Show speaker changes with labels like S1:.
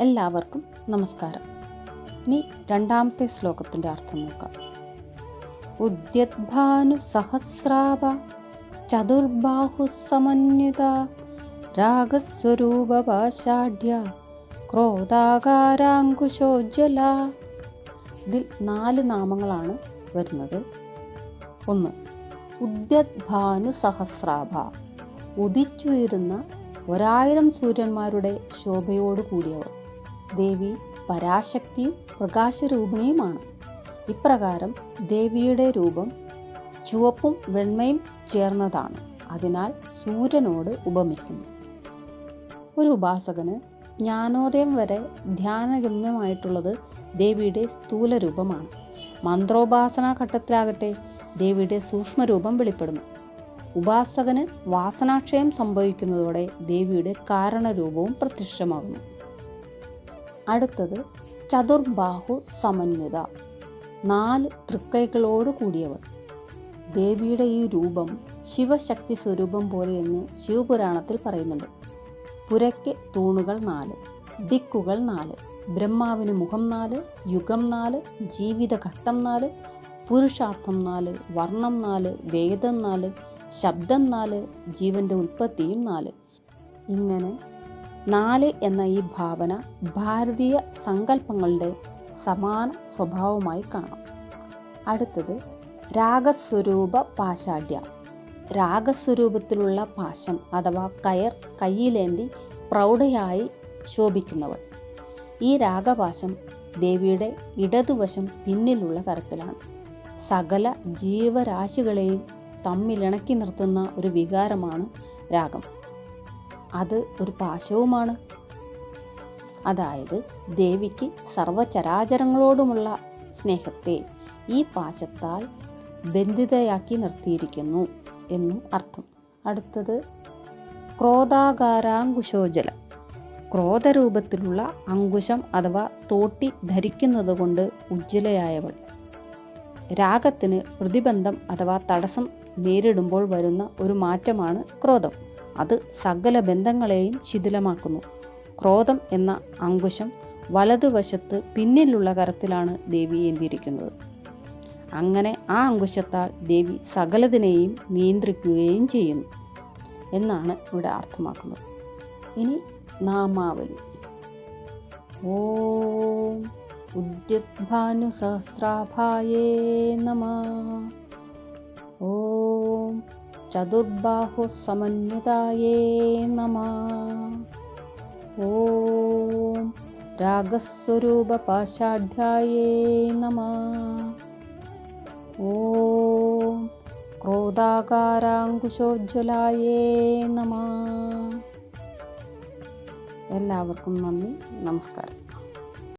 S1: എല്ലാവർക്കും നമസ്കാരം. ഇനി രണ്ടാമത്തെ ശ്ലോകത്തിന്റെ അർത്ഥം നോക്കാം. ഉദ്യദ്ഭാനു സഹസ്രാവ ചതുർബാഹു സമന്വിത രാഗസ്വരൂപപാഷാഢ്യ ക്രോധാകാരാങ്കുശോജ്വല ഇതിൽ നാല് നാമങ്ങളാണ് വരുന്നത്. ഒന്ന് ഉദ്യദ്ഭാനു സഹസ്രാഭ ഉദിച്ചുയരുന്ന ഒരായിരം സൂര്യന്മാരുടെ ശോഭയോട് കൂടിയവർ ദേവി പരാശക്തിയും പ്രകാശരൂപിണിയുമാണ്. ഇപ്രകാരം ദേവിയുടെ രൂപം ചുവപ്പും വെണ്മയും ചേർന്നതാണ്. അതിനാൽ സൂര്യനോട് ഉപമിക്കുന്നു. ഒരു ഉപാസകന് ജ്ഞാനോദയം വരെ ധ്യാനഗമ്യമായിട്ടുള്ളത് ദേവിയുടെ സ്ഥൂല രൂപമാണ് മന്ത്രോപാസനാ ഘട്ടത്തിലാകട്ടെ ദേവിയുടെ സൂക്ഷ്മരൂപം വെളിപ്പെടുന്നു. ഉപാസകന് വാസനാക്ഷയം സംഭവിക്കുന്നതോടെ ദേവിയുടെ കാരണരൂപവും പ്രത്യക്ഷമാകുന്നു. അടുത്തത് ചതുർബാഹു സമന്വിത. നാല് തൃക്കൈകളോട് കൂടിയവൾ ദേവിയുടെ ഈ രൂപം ശിവശക്തി സ്വരൂപം പോലെയെന്ന് ശിവപുരാണത്തിൽ പറയുന്നുണ്ട്. പുരയ്ക്ക് തൂണുകൾ നാല് ദിക്കുകൾ നാല് ബ്രഹ്മാവിന് മുഖം നാല് യുഗം നാല് ജീവിതഘട്ടം നാല് പുരുഷാർത്ഥം നാല് വർണം നാല് വേദം നാല് ശബ്ദം നാല് ജീവന്റെ ഉൽപ്പത്തിയും നാല്. ഇങ്ങനെ നാല് എന്ന ഈ ഭാവന ഭാരതീയ സങ്കല്പങ്ങളുടെ സമാന സ്വഭാവമായി കാണാം. അടുത്തത് രാഗസ്വരൂപ പാശാഢ്യ. രാഗസ്വരൂപത്തിലുള്ള പാശം അഥവാ കയർ കയ്യിലേന്തി പ്രൗഢയായി ശോഭിക്കുന്നവൾ. ഈ രാഗപാശം ദേവിയുടെ ഇടതുവശം പിന്നിലുള്ള കരത്തിലാണ്. സകല ജീവരാശികളെയും തമ്മിലിണക്കി നിർത്തുന്ന ഒരു വികാരമാണ് രാഗം. അത് ഒരു പാശവുമാണ്. അതായത് ദേവിക്ക് സർവചരാചരങ്ങളോടുമുള്ള സ്നേഹത്തെ ഈ പാശത്താൽ ബന്ധിതയാക്കി നിർത്തിയിരിക്കുന്നു എന്നും അർത്ഥം. അടുത്തത് ക്രോധാകാരാങ്കുശോജലം ക്രോധരൂപത്തിലുള്ള അങ്കുശം അഥവാ തോട്ടി ധരിക്കുന്നതുകൊണ്ട് ഉജ്ജ്വലയായവൾ. രാഗത്തിന് പ്രതിബന്ധം അഥവാ തടസ്സം നേരിടുമ്പോൾ വരുന്ന ഒരു മാറ്റമാണ് ക്രോധം. അത് സകല ബന്ധങ്ങളെയും ശിഥിലമാക്കുന്നു. ക്രോധം എന്ന അങ്കുശം വലതുവശത്ത് പിന്നിലുള്ള കരത്തിലാണ് ദേവി എന്തിയിരിക്കുന്നത് അങ്ങനെ ആ അങ്കുശത്താൽ ദേവി സകലതിനെയും നിയന്ത്രിക്കുകയും ചെയ്യുന്നു എന്നാണ് ഇവിടെ അർത്ഥമാക്കുന്നത്. ഇനി നാമാവലി. ഓം ഉദ്യദ്ഭാനുസഹസ്രാഭായേ നമ. ഓം ചതുർബാഹുസമന്വിതായേ നമ ഓം രാഗസ്വരൂപപാശാഢ്യായേ നമ ഓം ക്രോധാകാരാങ്കുശോജ്വലായേ നമ എല്ലാവർക്കും നന്ദി നമസ്കാരം.